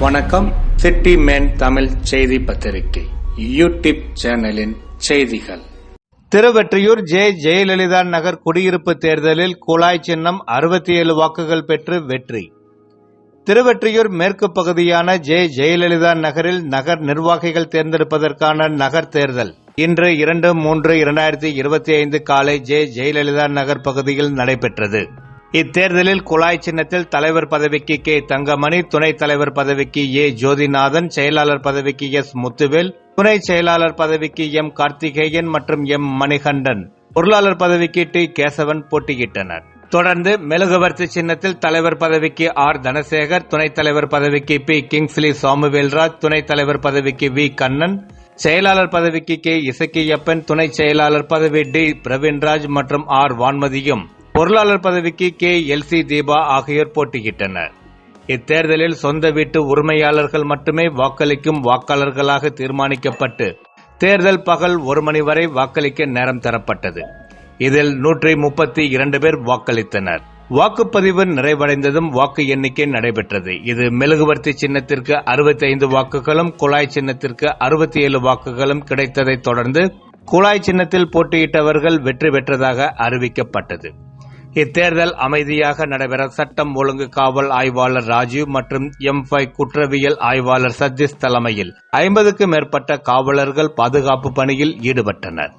வணக்கம். City man Tamil செய்தி பத்திரிகை. யூடியூப் சேனலின் செய்திகள். திருவெற்றியூர் ஜே. ஜெயலலிதா நகர் குடியிருப்பு தேர்தலில் குழாய் சின்னம் அறுபத்தி ஏழு வாக்குகள் பெற்று வெற்றி. திருவெற்றியூர் மேற்கு பகுதியான ஜே. ஜெயலலிதா நகரில் நகர் நிர்வாகிகள் தேர்ந்தெடுப்பதற்கான நகர் தேர்தல். இன்று இரண்டு மூன்று இரண்டாயிரத்தி இருபத்தி ஐந்து காலை ஜே. ஜெயலலிதா நகர் பகுதியில் நடைபெற்றது. இத்தேர்தலில் குழாய் சின்னத்தில் தலைவர் பதவிக்கு கே. தங்கமணி துணைத் தலைவர் பதவிக்கு ஏ. ஜோதிநாதன் செயலாளர் பதவிக்கு எஸ். முத்துவேல் துணை செயலாளர் பதவிக்கு எம். கார்த்திகேயன் மற்றும் எம். மணிகண்டன். பொருளாளர் பதவிக்கு டி. கேசவன் போட்டியிட்டனர். தொடர்ந்து மெழுகுவர்த்தி சின்னத்தில் தலைவர் பதவிக்கு ஆர். தனசேகர் துணைத் தலைவர் பதவிக்கு பி. கிங்ஸ்லி சாமுவேல்ராஜ் துணைத் தலைவர் பதவிக்கு வி. கண்ணன் செயலாளர் பதவிக்கு கே. இசக்கியப்பன் துணை செயலாளர் பதவி டி. பிரவீன்ராஜ் மற்றும் ஆர். வான்மதியும். பொருளாளர் பதவிக்கு கே. எல். சி. தீபா ஆகியோர் போட்டியிட்டனர். இத்தேர்தலில் சொந்த வீட்டு உரிமையாளர்கள் மட்டுமே வாக்களிக்கும் வாக்காளர்களாக தீர்மானிக்கப்பட்டு தேர்தல் பகல் ஒரு மணி வரை வாக்களிக்க நேரம் தரப்பட்டது. இதில் நூற்றி முப்பத்தி இரண்டு பேர் வாக்களித்தனர். வாக்குப்பதிவு நிறைவடைந்ததும் வாக்கு எண்ணிக்கை நடைபெற்றது. இது மெழுகுவர்த்தி சின்னத்திற்கு 65 வாக்குகளும் குழாய் சின்னத்திற்கு அறுபத்தி ஏழு வாக்குகளும் கிடைத்ததைத் தொடர்ந்து குழாய் சின்னத்தில் போட்டியிட்டவர்கள் வெற்றி பெற்றதாக அறிவிக்கப்பட்டது. இத்தேர்தல் அமைதியாக நடைபெற சட்டம் ஒழுங்கு காவல் ஆய்வாளர் ராஜீவ் மற்றும் எம் குற்றவியல் ஆய்வாளர் சதீஷ் தலைமையில் ஐம்பதுக்கும் மேற்பட்ட காவலர்கள் பாதுகாப்பு பணியில் ஈடுபட்டனர்.